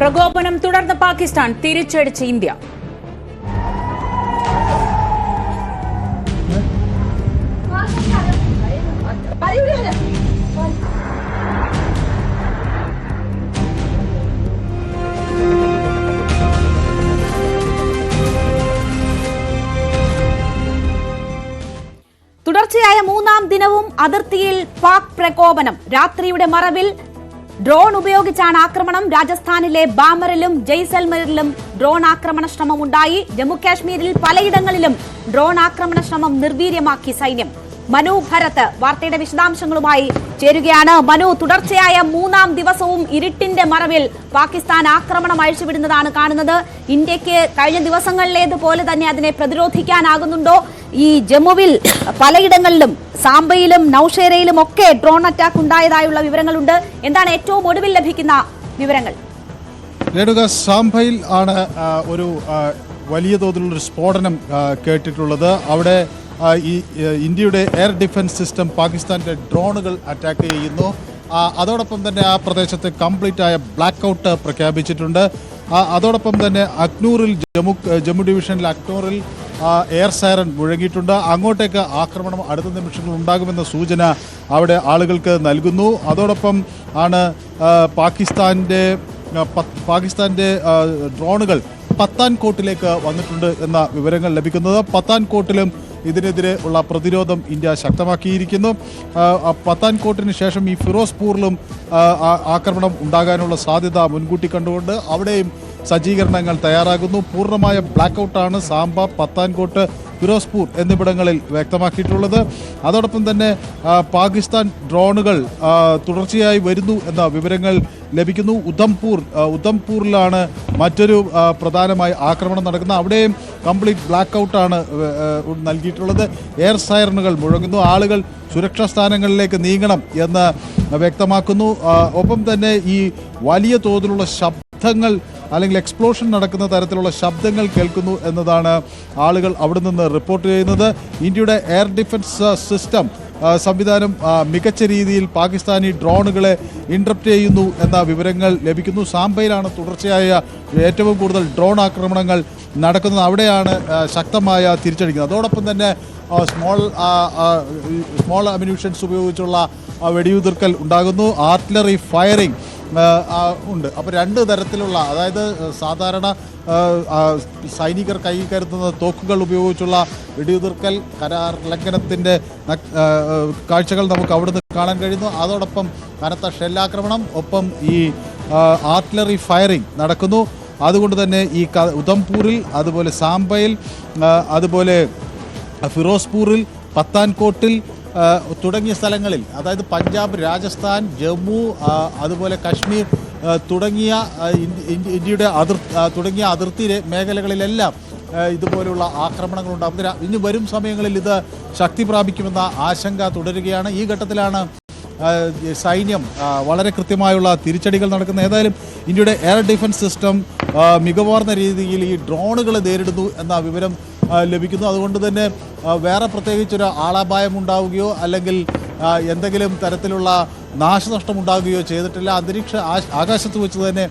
പ്രകോപനം തുടർന്ന് പാകിസ്ഥാൻ തിരിച്ചടിച്ച് ഇന്ത്യ. തുടർച്ചയായ മൂന്നാം ദിനവും അതിർത്തിയിൽ പാക് പ്രകോപനം. രാത്രിയുടെ മറവിൽ ഡ്രോൺ ഉപയോഗിച്ചാണ് ആക്രമണം. രാജസ്ഥാനിലെ ബാമറിലും ജയ്സൽമറിലും ഡ്രോൺ ആക്രമണ ശ്രമം ഉണ്ടായി. ജമ്മുകാശ്മീരിൽ പലയിടങ്ങളിലും ഡ്രോൺ ആക്രമണ ശ്രമം നിർവീര്യമാക്കി സൈന്യം. മനു ഭരത് വാർത്തയുടെ വിശദാംശങ്ങളുമായി ചേരുകയാണ്. മനു തുടർച്ചയായ മൂന്നാം ദിവസവും ഇരുട്ടിന്റെ മറവിൽ പാകിസ്ഥാൻ ആക്രമണം അഴിച്ചുവിടുന്നതാണ് കാണുന്നത്. ഇന്ത്യയ്ക്ക് കഴിഞ്ഞ ദിവസങ്ങളിലേതുപോലെ തന്നെ അതിനെ പ്രതിരോധിക്കാനാകുന്നുണ്ടോ? ഈ ജമ്മുവിൽ പലയിടങ്ങളിലും സാംബയിലും നൌഷേരയിലും ഒക്കെ ഡ്രോൺ അറ്റാക്ക് ഉണ്ടായതായുള്ള വിവരങ്ങളുണ്ട്. എന്താണ് ഏറ്റവും ഒടുവിൽ ലഭിക്കുന്ന വിവരങ്ങൾ? രേണുക സാംബയിൽ ആണ് ഒരു വലിയ തോതിലുള്ളൊരു സ്ഫോടനം കേട്ടിട്ടുള്ളത്. അവിടെ ഈ ഇന്ത്യയുടെ എയർ ഡിഫൻസ് സിസ്റ്റം പാകിസ്ഥാന്റെ ഡ്രോണുകൾ അറ്റാക്ക് ചെയ്യുന്നു. അതോടൊപ്പം തന്നെ ആ പ്രദേശത്ത് കംപ്ലീറ്റ് ആയ ബ്ലാക്ക് ഔട്ട് പ്രഖ്യാപിച്ചിട്ടുണ്ട് അതോടൊപ്പം തന്നെ അക്നൂറിൽ ജമ്മു ജമ്മു ഡിവിഷനിൽ അക്നൂറിൽ എയർ സൈറൻ മുഴങ്ങിയിട്ടുണ്ട്. അങ്ങോട്ടേക്ക് ആക്രമണം അടുത്ത നിമിഷങ്ങൾ ഉണ്ടാകുമെന്ന സൂചന അവിടെ ആളുകൾക്ക് നൽകുന്നു. അതോടൊപ്പം ആണ് പാകിസ്ഥാന്റെ പാകിസ്ഥാന്റെ ആ, ഡ്രോണുകൾ പത്താൻകോട്ടിലേക്ക് വന്നിട്ടുണ്ട് എന്ന വിവരങ്ങൾ ലഭിക്കുന്നത്. പത്താൻകോട്ടിലും ഇതിനെതിരെ ഉള്ള പ്രതിരോധം ഇന്ത്യ ശക്തമാക്കിയിരിക്കുന്നു. ആ, ആ, പത്താൻകോട്ടിന് ശേഷം ഈ ഫിറോസ്പൂറിലും ആ, ആ- ആക്രമണം ഉണ്ടാകാനുള്ള സാധ്യത മുൻകൂട്ടി കണ്ടുകൊണ്ട് അവിടെയും സജ്ജീകരണങ്ങൾ തയ്യാറാകുന്നു. പൂർണമായ ബ്ലാക്ക് ഔട്ടാണ് സാമ്പ പത്താൻകോട്ട് ഫിറോസ്പൂർ എന്നിവിടങ്ങളിൽ വ്യക്തമാക്കിയിട്ടുള്ളത്. അതോടൊപ്പം തന്നെ പാകിസ്ഥാൻ ഡ്രോണുകൾ തുടർച്ചയായി വരുന്നു എന്ന വിവരങ്ങൾ ലഭിക്കുന്നു. ഉധംപൂർ ഉദംപൂരിലാണ് മറ്റൊരു പ്രധാനമായ ആക്രമണം നടക്കുന്നത്. അവിടെയും കംപ്ലീറ്റ് ബ്ലാക്ക് ഔട്ടാണ് നൽകിയിട്ടുള്ളത്. എയർ സൈറനുകൾ മുഴങ്ങുന്നു. ആളുകൾ സുരക്ഷാ സ്ഥാനങ്ങളിലേക്ക് നീങ്ങണം എന്ന് വ്യക്തമാക്കുന്നു. ഒപ്പം തന്നെ ഈ വലിയ തോതിലുള്ള ശബ്ദങ്ങൾ അല്ലെങ്കിൽ എക്സ്പ്ലോഷൻ നടക്കുന്ന തരത്തിലുള്ള ശബ്ദങ്ങൾ കേൾക്കുന്നു എന്നതാണ് ആളുകൾ അവിടെ നിന്ന് റിപ്പോർട്ട് ചെയ്യുന്നത്. ഇന്ത്യയുടെ എയർ ഡിഫൻസ് സിസ്റ്റം സംവിധാനം മികച്ച രീതിയിൽ പാകിസ്ഥാനി ഡ്രോണുകളെ ഇൻട്രപ്റ്റ് ചെയ്യുന്നു എന്ന വിവരങ്ങൾ ലഭിക്കുന്നു. സാംബയിലാണ് തുടർച്ചയായ ഏറ്റവും കൂടുതൽ ഡ്രോൺ ആക്രമണങ്ങൾ നടക്കുന്നത്. അവിടെയാണ് ശക്തമായ തിരിച്ചടിക്കുന്നത്. അതോടൊപ്പം തന്നെ സ്മോൾ സ്മോൾ അമ്യൂണിഷൻസ് ഉപയോഗിച്ചുള്ള ആ, വെടിയുതിർക്കൽ ഉണ്ടാകുന്നു. ആർട്ടിലറി ഫയറിംഗ് ഉണ്ട്. അപ്പോൾ രണ്ട് തരത്തിലുള്ള അതായത് സാധാരണ സൈനികർ കൈ കരുതുന്ന തോക്കുകൾ ഉപയോഗിച്ചുള്ള വെടിയുതിർക്കൽ കരാർ ലംഘനത്തിന്റെ കാഴ്ചകൾ നമുക്ക് അവിടുന്ന് കാണാൻ കഴിയുന്നു. അതോടൊപ്പം കനത്ത ഷെല്ലാക്രമണം ഒപ്പം ഈ ആർട്ടിലറി ഫയറിംഗ് നടക്കുന്നു. അതുകൊണ്ട് തന്നെ ഈ ഉധംപൂരിൽ അതുപോലെ സാംബയിൽ അതുപോലെ ഫിറോസ്പൂരിൽ പത്താൻകോട്ടിൽ തുടങ്ങിയ സ്ഥലങ്ങളിൽ അതായത് പഞ്ചാബ് രാജസ്ഥാൻ ജമ്മു അതുപോലെ കശ്മീർ തുടങ്ങിയ ഇന്ത്യയുടെ അതിർ തുടങ്ങിയ അതിർത്തി മേഖലകളിലെല്ലാം ഇതുപോലുള്ള ആക്രമണങ്ങൾ ഉണ്ടാകും ഇനി വരും സമയങ്ങളിൽ ഇത് ശക്തി പ്രാപിക്കുമെന്ന ആശങ്ക തുടരുകയാണ്. ഈ ഘട്ടത്തിലാണ് സൈന്യം വളരെ കൃത്യമായുള്ള തിരിച്ചടികൾ നടക്കുന്നത്. ഏതായാലും ഇന്ത്യയുടെ എയർ ഡിഫൻസ് സിസ്റ്റം മികവാർന്ന രീതിയിൽ ഈ ഡ്രോണുകൾ നേരിടുന്നു എന്ന വിവരം ലഭിക്കുന്നു. അതുകൊണ്ട് തന്നെ വേറെ പ്രത്യേകിച്ചൊരു ആളപായം ഉണ്ടാവുകയോ അല്ലെങ്കിൽ എന്തെങ്കിലും തരത്തിലുള്ള നാശനഷ്ടം ഉണ്ടാകുകയോ ചെയ്തിട്ടില്ല. അന്തരീക്ഷ ആകാശത്ത് വെച്ച് തന്നെ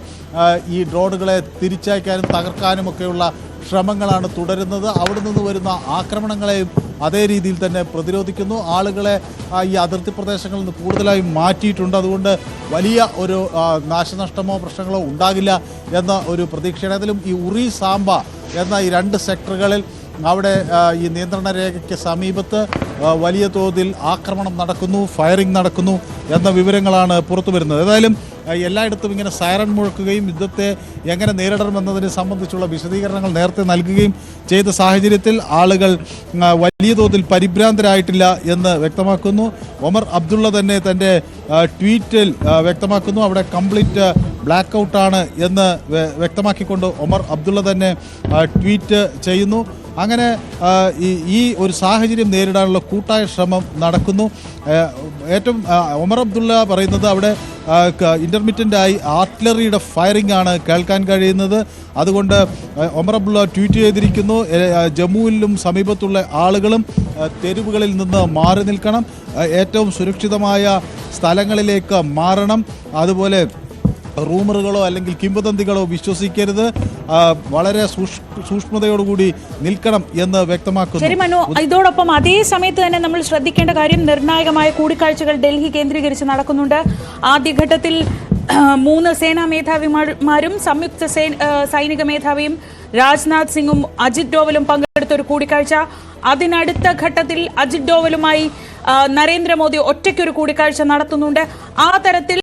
ഈ ഡ്രോണുകളെ തിരിച്ചയക്കാനും തകർക്കാനും ഒക്കെയുള്ള ശ്രമങ്ങളാണ് തുടരുന്നത്. അവിടെ നിന്ന് വരുന്ന ആക്രമണങ്ങളെയും അതേ രീതിയിൽ തന്നെ പ്രതിരോധിക്കുന്നു. ആളുകളെ ഈ അതിർത്തി പ്രദേശങ്ങളിൽ നിന്ന് കൂടുതലായും മാറ്റിയിട്ടുണ്ട്. അതുകൊണ്ട് വലിയ ഒരു നാശനഷ്ടമോ പ്രശ്നങ്ങളോ ഉണ്ടാകില്ല എന്ന ഒരു പ്രതീക്ഷയാണ്. ഈ ഉറി സാമ്പ എന്ന ഈ രണ്ട് സെക്ടറുകളിൽ അവിടെ ഈ നിയന്ത്രണ രേഖയ്ക്ക് സമീപത്ത് വലിയ തോതിൽ ആക്രമണം നടക്കുന്നു ഫയറിംഗ് നടക്കുന്നു എന്ന വിവരങ്ങളാണ് പുറത്തു വരുന്നത്. ഏതായാലും എല്ലായിടത്തും ഇങ്ങനെ സൈറൺ മുഴക്കുകയും യുദ്ധത്തെ എങ്ങനെ നേരിടണമെന്നതിനെ സംബന്ധിച്ചുള്ള വിശദീകരണങ്ങൾ നേരത്തെ നൽകുകയും ചെയ്ത സാഹചര്യത്തിൽ ആളുകൾ വലിയ തോതിൽ പരിഭ്രാന്തരായിട്ടില്ല എന്ന് വ്യക്തമാക്കുന്നു. ഒമർ അബ്ദുള്ള തന്നെ തന്റെ ട്വീറ്റിൽ വ്യക്തമാക്കുന്നു. അവിടെ കംപ്ലീറ്റ് ബ്ലാക്ക് ഔട്ടാണ് എന്ന് വ്യ- വ്യക്തമാക്കിക്കൊണ്ട് ഒമർ അബ്ദുള്ള തന്നെ ട്വീറ്റ് ചെയ്യുന്നു. അങ്ങനെ ഈ ഒരു സാഹചര്യം നേരിടാനുള്ള കൂട്ടായ ശ്രമം നടക്കുന്നു. ഏറ്റവും ഒമർ അബ്ദുള്ള പറയുന്നത് അവിടെ ഇന്റർമീഡിയന്റായി ആർട്ടിലറിയുടെ ഫയറിംഗ് ആണ് കേൾക്കാൻ കഴിയുന്നത്. അതുകൊണ്ട് ഒമർ അബ്ദുള്ള ട്വീറ്റ് ചെയ്തിരിക്കുന്നു. ജമ്മുവിലും സമീപത്തുള്ള ആളുകളും തെരുവുകളിൽ നിന്ന് മാറി നിൽക്കണം. ഏറ്റവും സുരക്ഷിതമായ സ്ഥലങ്ങളിലേക്ക് മാറണം. അതുപോലെ റൂമറുകളോ അല്ലെങ്കിൽ കിംവദന്തികളോ വിശ്വസിക്കരുത്. വളരെ സൂക്ഷ്- സൂക്ഷ്മതയോടുകൂടി നിൽക്കണം എന്ന് വ്യക്തമാക്കുന്നു. ശരി മനു. ഇതോടൊപ്പം അതേ സമയത്ത് തന്നെ നമ്മൾ ശ്രദ്ധിക്കേണ്ട കാര്യം നിർണായകമായ കൂടിക്കാഴ്ചകൾ ഡൽഹി കേന്ദ്രീകരിച്ച് നടക്കുന്നുണ്ട്. ആദ്യഘട്ടത്തിൽ മൂന്ന് സേനാ മേധാവിമാരും സംയുക്ത സൈനിക മേധാവിയും രാജ്നാഥ് സിംഗും അജിത് ഡോവലും പങ്കെടുത്ത ഒരു കൂടിക്കാഴ്ച. അതിനടുത്ത ഘട്ടത്തിൽ അജിത് ഡോവലുമായി നരേന്ദ്രമോദി ഒറ്റയ്ക്കൊരു കൂടിക്കാഴ്ച നടത്തുന്നുണ്ട്. ആ തരത്തിൽ